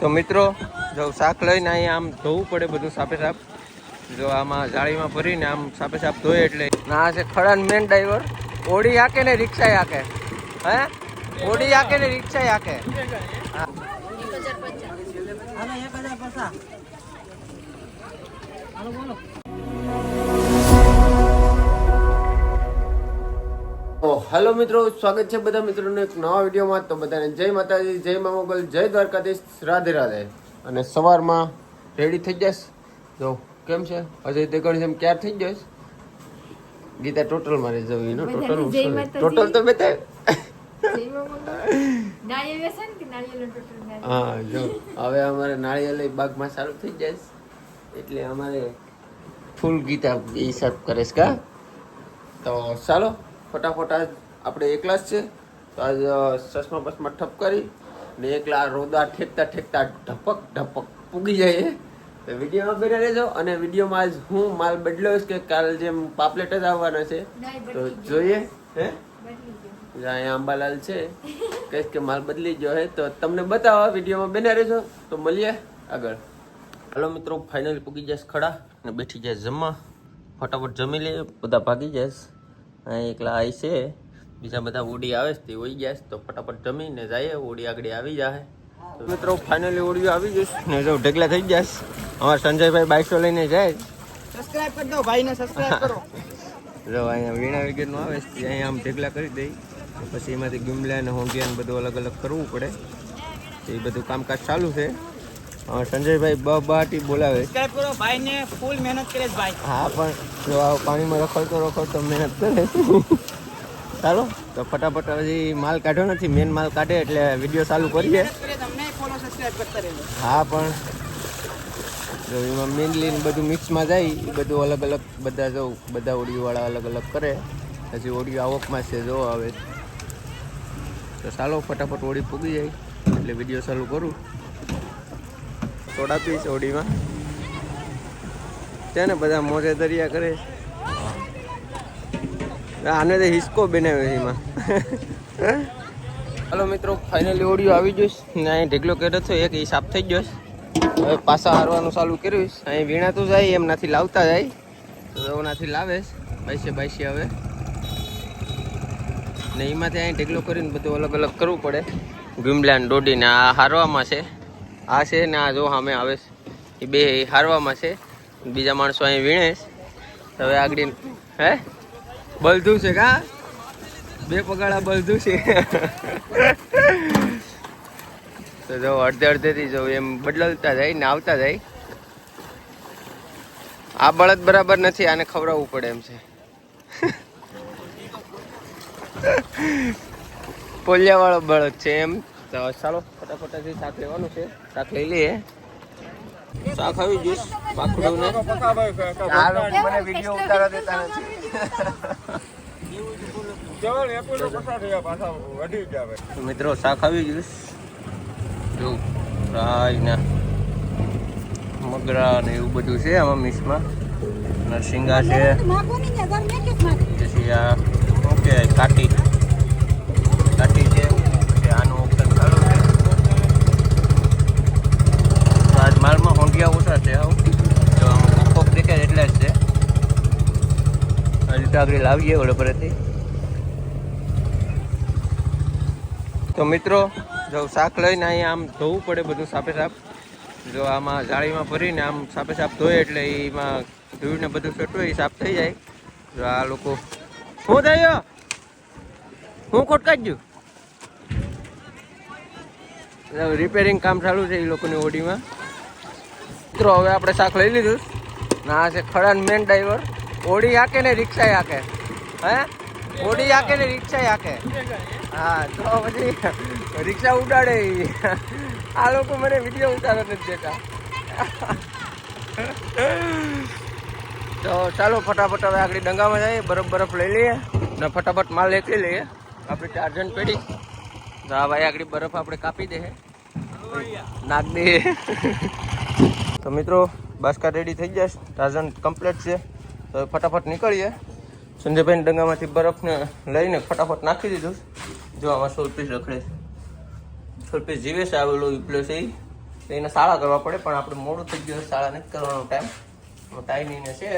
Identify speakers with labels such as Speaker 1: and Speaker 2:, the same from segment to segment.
Speaker 1: તો મિત્રો, જો શાક લઈને અહીંયા આમ ધોવું પડે બધું સાપે સાપ. જો આમાં જાળીમાં ભરીને આમ સાપે સાપ ધોઈએ એટલે. ના છે ખડાન મેન ડ્રાઈવર ઓડી હાકે ને રિક્ષા હાકે. હે? ઓડી હાકે ને રિક્ષા હાકે. હા. હેલો મિત્રો સ્વાગત છે બધા મિત્રોને એક નવા વિડીયોમાં. તો બધાને જય માતાજી જય મા મોગલ જય દ્વારકાધીશ રાધે રાધે. અને સવારમાં રેડી થઈ જશ જો કેમ છે? અજય દેગણ જેમ ક્યાર થઈ જશ ગીતા ટોટલ મારે જવી નો ટોટલ ટોટલ તો
Speaker 2: મેચ?
Speaker 1: હા જો. હવે અમારે નાળિયેર બાગમાં સારું થઈ જશ એટલે અમારે ફૂલ ગીતા હિસાબ કરે છે કા? તો ચાલો ફટાફટ આજ આપણે એકલા જ છે. તો આજ ચશ્મા બસમાં ઠપ કરી ને એકલા રોદા ઠેકતા ઠેકતા ઢપક ઢપક પૂગી જાય તો વિડીયોમાં બેઠા રહેજો અને વિડીયોમાં આજ હું માલ બદલ્યો છે કે કાલ જેમ પાપલેટ જ આવવાના છે. તો જોઈએ હે? અહીંયા અંબાલાલ છે. કહીશ કે માલ બદલી ગયો હે. તો તમને બતાવો વિડીયોમાં બેના રહેજો. તો મળીએ આગળ. હલો મિત્રો ફાઇનલ પૂગી જઈશ ખડા ને બેઠી જાય જમવા. ફટાફટ જમી લઈએ બધા ભાગી અહીં એકલા આવી છે. બીજા બધા ઓડી આવે છે તે હોઈ ગયા તો ફટાફટ જમીને જઈએ ઓડી આગળ આવી જાય મિત્રો ફાઇનલી ઓડીઓ આવી જશે ને જો ઢગલા થઈ જાય અમારા સંજયભાઈ બાઈસો લઈને જાય.
Speaker 3: સબસ્ક્રાઇબ કરી દો ભાઈને સબસ્ક્રાઇબ કરો.
Speaker 1: જો અહીંયા વીણા વગેરેનું આવે છે અહીંયા આમ ઢગલા કરી દઈ પછી એમાંથી ગીમલા અને હોંગિયા ને બધું અલગ અલગ કરવું પડે. તો એ બધું કામકાજ ચાલુ છે. સંજયભાઈ બ બાટી બોલાવે.
Speaker 3: સબસ્ક્રાઇબ કરો ભાઈને ફૂલ મહેનત કરે છે ભાઈ.
Speaker 1: હા પણ જો આ પાણીમાં રખડતો રખડતો મહેનત કરે. ચાલો, તો ફટાફટ હજી માલ કાઢ્યો નથી મેન માલ કાઢે એટલે વીડિયો ચાલુ કરીએ. હા, પણ જો એમાં મેનલી બધું મિક્સમાં જાય, એ બધું અલગ અલગ બધા જો, બધા ઓડિયોવાળા અલગ અલગ કરે. હજી ઓડિયો આવકમાં છે, જો આવે તો ચાલો, ફટાફટ ઓડી પૂગી જાય, એટલે વીડિયો ચાલુ કરું. સોડા પીશ ઓડીમાં. છે ને, બધા મોજે દરિયા કરે. છે. આને તો હિસ્કો બનાવ્યો એમાં. હાલો મિત્રો ફાઇનલી ઓડિયો આવી જઈશ ને અહીં ઢેકલો કર્યો હતો એક સાફ થઈ ગયો હવે પાછા હારવાનું ચાલુ કર્યું. અહીં વીણાતું જાય, એમનાથી લાવતા જાય. તો એમનાથી લાવેશ. બાઈસે બાઈસે હવે. ને એમાંથી અહીં ઢેકલો કરીને બધું અલગ અલગ કરવું પડે. ગુમલા દોડીને આ હારવામાં છે. આ છે ને આ જો સામે આવે એ બે હારવામાં છે. બીજા માણસો અહીં વીણે હવે આગળ હે? બળધું છે કા? બે પગાડા બળધું છે. તો જો અડધે અડધેથી જો એમ બદલતા જાય ને આવતા જાય. આ બળદ બરાબર નથી, આને ખવડાવવું પડે એમ છે. પોલિયા વાળો બળદ છે એમ. તો ચાલો, ફટાફટ હજી શાક લેવાનું છે. શાક લઈ લઈએ. શાક આવી જઈશ પાખડું લોકો મને વીડિયો ઉતારવા દેતા નથી. મિત્રો, શાક આવી ગયું જો મગરા ને એવું બધું છે આમાં મિક્સમાં. નરસિંગા છે. પછી આ, શું કહેવાય કાટી છે પછી આનું ઓપ્શન ચાલુ છે તો આજ માલમાં હોંડિયા ઓછા છે આવું જો આમાં કોક દેખાય એટલે જ છે હજી તો આગળ લાવીએ વડોદરાથી તો મિત્રો, જો શાક લઈને અહીંયા આમ ધોવું પડે બધું સાપે સાપ. જો આમાં જાળીમાં ભરીને આમ સાપે સાપ ધોય એટલે એમાં ધોઈને બધું છટું એ સાફ થઈ જાય. જો આ લોકો શું થયો? હું ખોટ ગયું. રિપેરિંગ કામ ચાલુ છે એ લોકોની ઓડીમાં. મિત્રો, હવે આપણે શાક લઈ લીધું. ના છે ખડાન મેન ડ્રાઈવર ઓડી હાકે ને રિક્ષા હાકે હે? ઓડી હાકે ને રિક્ષા હાકે હા, તો પછી રિક્ષા ઉડાડે આ લોકો મને વીડિયો ઉતારો નથી દેતા તો ચાલો ફટાફટ હવે આગળ ડંગામાં જઈએ, બરફ બરફ લઈ લઈએ, ને ફટાફટ માલ એકલી લઈએ. આપણી ચાર્જન પેઢી. તો આ ભાઈ આગળ બરફ આપણે કાપી દે નાખ દે તો મિત્રો, બાસ્કા રેડી થઈ જશે ટાર્ઝન કમ્પ્લીટ છે. તો ફટાફટ નીકળીએ. સંજયભાઈ ડંગામાંથી બરફને લઈને ફટાફટ નાખી દીધું. જો આમાં સોલ પીસ રખડે સોલ પીસ જીવે છે આવેલો પ્લેસ એ એને શાળા કરવા પડે, પણ આપણે મોડું થઈ ગયું શાળા નથી કરવાનો ટાઈમ ટાઈમિંગ છે.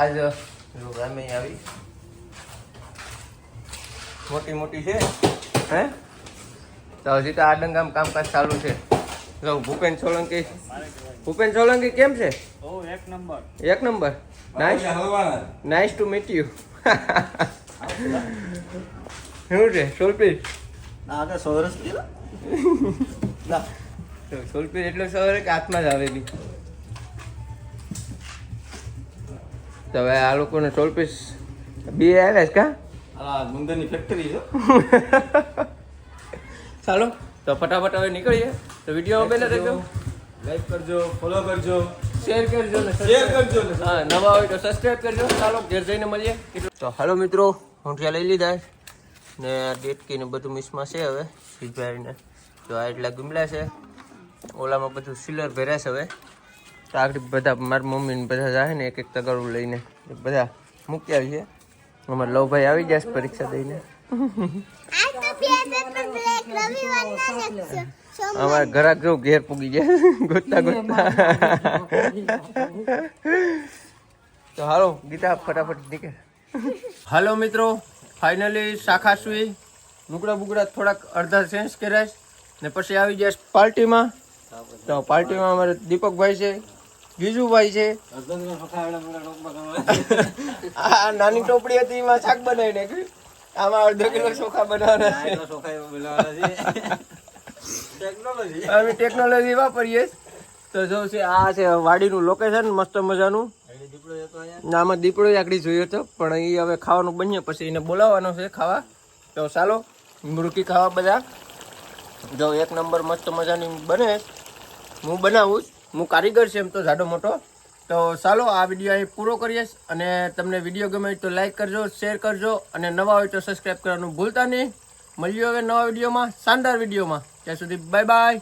Speaker 1: આજ, જો ગામે આવી. મોટી મોટી છે. હે? તો હજી તો આ ડંગામાં કામકાજ ચાલુ છે. જો ભૂપેન સોલંકી ભૂપેન સોલંકી કેમ છે?
Speaker 3: ઓ એક નંબર.
Speaker 1: એક number? Nice nice to meet you શું છે સોલપી? તો સોલપી એટલો સવારે કે હાથમાં જ આવેલી તો હવે આ લોકોને સોલપીસ બે આવ્યા છે કા?
Speaker 4: ગુંદરની ફેક્ટરી છે.
Speaker 1: ચાલો તો ફટાફટ હવે નીકળીએ. તો વીડિયો પહેલા રહેજો
Speaker 4: લાઈક કરજો ફોલો કરજો.
Speaker 1: શેર કરજો ને
Speaker 4: શેર કરજો ને.
Speaker 1: હા નવા હોય તો સબસ્ક્રાઇબ કરજો. ચાલો ઘેર જઈને મળીએ. તો હાલો મિત્રો ઊંઠિયા લઈ લીધા ને આ ડેટકી ને બધું મિસમાં છે હવે સિજવારીને તો આ એટલા ગુમલા છે. ઓલામાં બધું સિલર ભર્યા છે હવે. તો આગળ બધા મારી મમ્મી ને બધા જાય ને એક એક તગાડું લઈને બધા મૂકી આવીએ અમારા લવભાઈ આવી જશે પરીક્ષા દઈને. અમારા ઘરાક જેવું ઘેર પૂગી જાય? ગોતતા ગોતતા તો હાલો ગીતા ફટાફટ નીકળે. હાલો મિત્રો ફાઇનલી શાખા સુઈ. લુગડા બુગડા થોડાક અડધા ચેન્જ કર્યા ને પછી આવી જાય પાર્ટીમાં. તો પાર્ટીમાં અમારે દીપકભાઈ છે ગીજુભાઈ છે. આ નાની ટોપડી હતી એમાં શાક બનાવી નાખ્યું. આમાં અડધો કિલો ચોખા બનાવવાના છે. અમે ટેકનોલોજી વાપરીએ તો જો છે આ છે વાડીનું લોકેશન મસ્ત મજાનું. ના, આમાં દીપડો આકડી જોયો હતો પણ એ હવે ખાવાનું બન્યા પછી એને બોલાવવાનો છે ખાવા. તો ચાલો મુરકી ખાવા બધા. જો એક નંબર મસ્ત મજાની બને. હું બનાવું જ. હું કારીગર છે એમ તો જાડો મોટો. તો ચાલો આ વીડિયો અહીં પૂરો કરીએ અને તમને વીડિયો ગમે તો લાઈક કરજો શેર કરજો અને નવા હોય તો સબસ્ક્રાઈબ કરવાનું ભૂલતા નહીં. મળીએ હવે નવા વિડીયોમાં, શાનદાર વિડીયોમાં. ત્યાં સુધી બાય બાય